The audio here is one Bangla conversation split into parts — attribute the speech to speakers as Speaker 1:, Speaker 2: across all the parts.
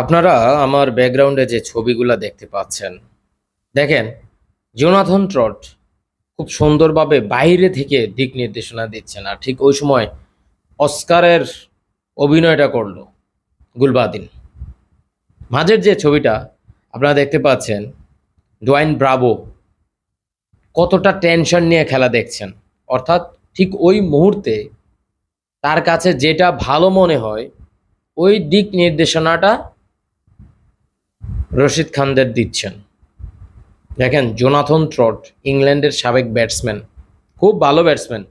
Speaker 1: আপনারা আমার ব্যাকগ্রাউন্ডে যে ছবিগুলো দেখতে পাচ্ছেন, দেখেন জোনাথন ট্রট খুব সুন্দরভাবে বাইরে থেকে দিক নির্দেশনা দিচ্ছেন আর ঠিক ওই সময় অস্কারের অভিনয়টা করল গুলবাদিন। মাঝের যে ছবিটা আপনারা দেখতে পাচ্ছেন ডোয়াইন ব্রাভো কতটা টেনশন নিয়ে খেলা দেখছেন। অর্থাৎ ঠিক ওই মুহূর্তে তার কাছে যেটা ভালো মনে হয়, ওই দিক নির্দেশনাটা রশিদ খানদের দিচ্ছেন। দেখেন, জোনাথন ট্রট, ইংল্যান্ডের সাবেক ব্যাটসম্যান, খুব ভালো ব্যাটসম্যান।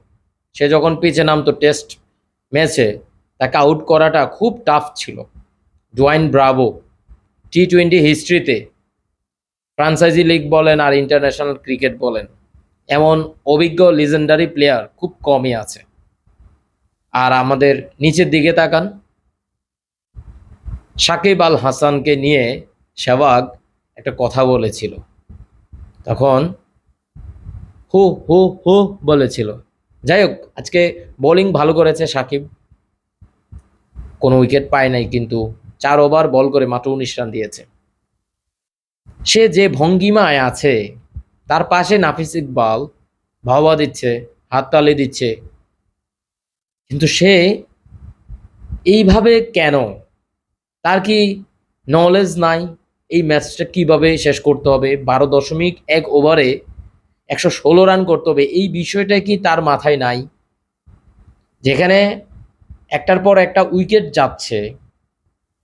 Speaker 1: সে যখন পিচে নামতো টেস্ট ম্যাচে, তাকে আউট করাটা খুব টাফ ছিল। ডোয়াইন ব্রাভো টি টোয়েন্টি হিস্ট্রিতে ফ্রান্সাইজি লিগ বলেন আর ইন্টারন্যাশনাল ক্রিকেট বলেন, এমন অভিজ্ঞ লিজেন্ডারি প্লেয়ার খুব কমই আছে। আর আমাদের নিচের দিকে তাকান, সাকিব আল হাসানকে নিয়ে সেবাগ একটা কথা বলেছিল। তখন হু হু হু বলেছিল। যাই হোক, আজকে বোলিং ভালো করেছে সাকিব। কোনো উইকেট পায় নাই কিন্তু চার ওভার বল করে মাত্র উনিশ রান দিয়েছে। সে যে ভঙ্গিমায় আছে, তার পাশে নাফিস ইকবাল ভাবা দিচ্ছে, হাততালি দিচ্ছে। কিন্তু সে এইভাবে কেন? তার কি নলেজ নাই? এই ম্যাচটা কীভাবে শেষ করতে হবে? বারো দশমিক এক ওভারে একশো ষোলো রান করতে হবে। এই বিষয়টা কি তার মাথায় নাই? যেখানে একটার পর একটা উইকেট যাচ্ছে,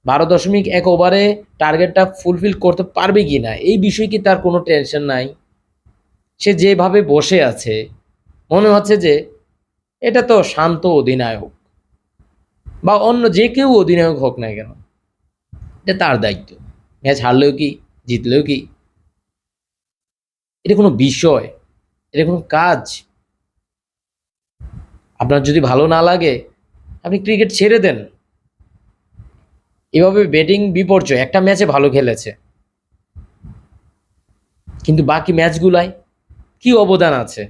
Speaker 1: বারো দশমিক এক ওভারে টার্গেটটা ফুলফিল করতে পারবে কি না? এই বিষয়ে কি তার কোনো টেনশন নাই? সে যেভাবে বসে আছে, মনে হচ্ছে যে এটা তো শান্ত অধিনায়ক বা অন্য যে কেউ অধিনায়ক হোক না কেন, এটা তার দায়িত্ব। ম্যাচ হারলেও কি, জিতলেও কি? এটা কোনো বিষয়, এটা কোনো কাজ। আপনার যদি ভালো না লাগে, আপনি ক্রিকেট ছেড়ে দেন। এভাবে ব্যাটিং বিপর্যয়, একটা ম্যাচে ভালো খেলেছে। কিন্তু বাকি ম্যাচগুলাই কি অবদান আছে?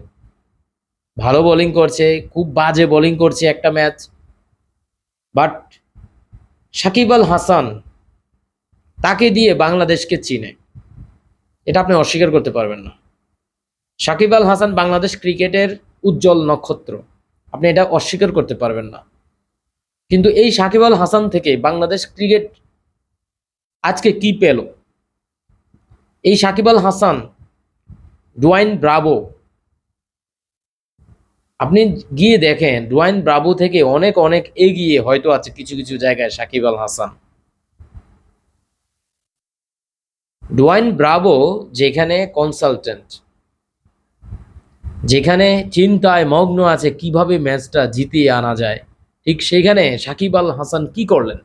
Speaker 1: ভালো বোলিং করছে, খুব বাজে বোলিং করছে একটা ম্যাচ। বাট সাকিব আল হাসান তাকে দিয়ে বাংলাদেশকে চিনে। এটা আপনি অস্বীকার করতে পারবেন না। সাকিব আল হাসান বাংলাদেশ ক্রিকেটের উজ্জ্বল নক্ষত্র। আপনি এটা অস্বীকার করতে পারবেন না। কিন্তু এই সাকিব আল হাসান থেকে বাংলাদেশ ক্রিকেট আজকে কি পেল? এই সাকিব আল হাসান, ডুয়াইন ব্রাভো। আপনি গিয়ে দেখেন, ডুয়াইন ব্রাভো থেকে অনেক অনেক এগিয়ে হয়তো আছে কিছু কিছু জায়গায় সাকিব আল হাসান। ডোয়াইন ব্রাভো, যেখানে কনসালটেন্ট যেখানে চিন্তায় মগ্ন আছে কীভাবে ম্যাচটা জিতিয়ে আনা যায়, ঠিক সেখানে সাকিব আল হাসান কি করলেন?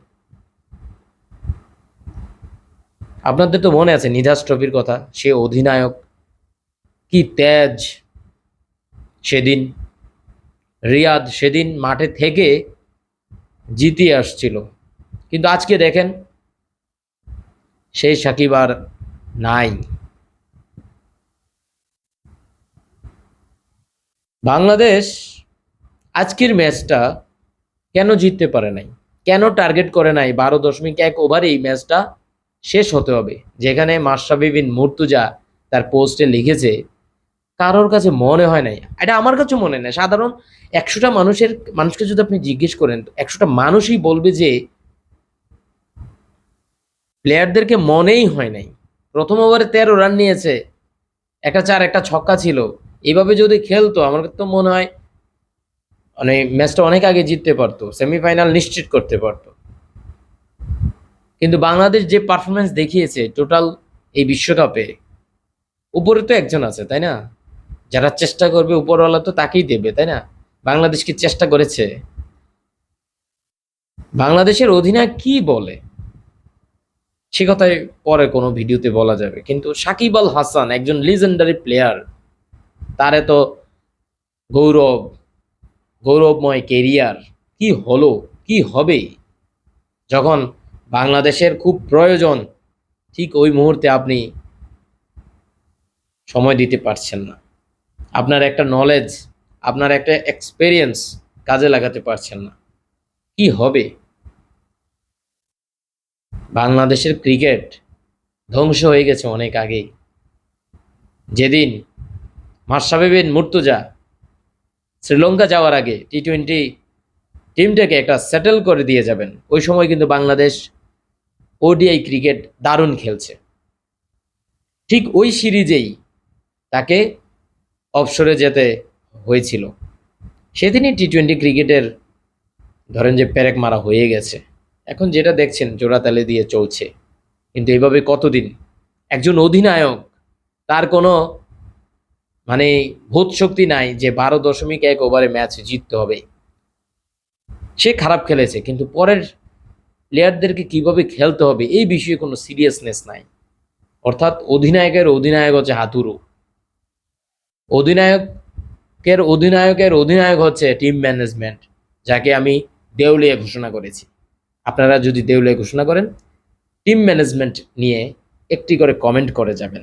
Speaker 1: আপনাদের তো মনে আছে নিধাস ট্রফির কথা, সে অধিনায়ক, কি তেজ সেদিন, রিয়াদ সেদিন মাঠে থেকে জিতিয়ে আসছিল। কিন্তু আজকে দেখেন, সেই সাকিব আর নাই। বাংলাদেশ আজকের ম্যাচটা কেন জিততে পারে নাই? কেন টার্গেট করে নাই? বারো দশমিক এক ওভারে এই ম্যাচটা শেষ হতে হবে। যেখানে মাশরাফি বিন মুর্তুজা তার পোস্টে লিখেছে, কারোর কাছে মনে হয় নাই। এটা আমার কাছে মনে নেই। সাধারণ একশোটা মানুষের, মানুষকে যদি আপনি জিজ্ঞেস করেন, একশোটা মানুষই বলবে যে, প্লেয়ারদেরকে মনেই হয় নাই। প্রথম ওভারে তেরো রান নিয়েছে। একটা চার, একটা ছক্কা ছিল। এইভাবে যদি খেলতো, আমার তো মনে হয় মানে ম্যাচটা অনেক আগে জিততে পারতো সেমিফাইনাল নিশ্চিত করতে পারতো। কিন্তু বাংলাদেশ যে পারফরমেন্স দেখিয়েছে টোটাল এই বিশ্বকাপে, উপরে তো একজন আছে, তাই না? যারা চেষ্টা করবে, উপরওয়ালা তো তাকেই দেবে, তাই না? বাংলাদেশ কি চেষ্টা করেছে? বাংলাদেশের অধিনায়ক কি বলে? সে কথাই পরে কোনো ভিডিওতে বলা যাবে। কিন্তু সাকিব আল হাসান একজন লিজেন্ডারি প্লেয়ার তার এত গৌরব, গৌরবময় কেরিয়ার কি হলো, কি হবে? যখন বাংলাদেশের খুব প্রয়োজন, ঠিক ওই মুহূর্তে আপনি সময় দিতে পারছেন না। আপনার একটা নলেজ আপনার একটা এক্সপেরিয়েন্স কাজে লাগাতে পারছেন না। কি হবে? বাংলাদেশের ক্রিকেট ধ্বংস হয়ে গেছে অনেক আগেই। যেদিন মাসাবি মুর্তুজা শ্রীলঙ্কা যাওয়ার আগে টি টোয়েন্টি টিমটাকে একটা সেটেল করে দিয়ে যাবেন, ওই সময় কিন্তু বাংলাদেশ ওডিআই ক্রিকেট দারুণ খেলছে। ঠিক ওই সিরিজেই তাকে অবসরে যেতে হয়েছিল। সেদিনই টি টোয়েন্টি ক্রিকেটের ধরেন যে প্যারেক মারা হয়ে গেছে। এখন যেটা দেখছেন, জোড়াতালি দিয়ে চলছে। কিন্তু এভাবে কতদিন? একজন অধিনায়ক, তার কোনো মানে ভূত শক্তি নাই যে বারো দশমিক এক ওভারে ম্যাচ জিততে হবে। সে খারাপ খেলেছে, কিন্তু পরের প্লেয়ারদেরকে কীভাবে খেলতে হবে, এই বিষয়ে কোনো সিরিয়াসনেস নাই। অর্থাৎ অধিনায়কের অধিনায়ক হচ্ছে হাতুরু। অধিনায়কের অধিনায়কের অধিনায়ক হচ্ছে টিম ম্যানেজমেন্ট যাকে আমি দেউলিয়া ঘোষণা করেছি। আপনারা যদি দেউলিয়া ঘোষণা করেন টিম ম্যানেজমেন্ট নিয়ে একটি করে কমেন্ট করে যাবেন।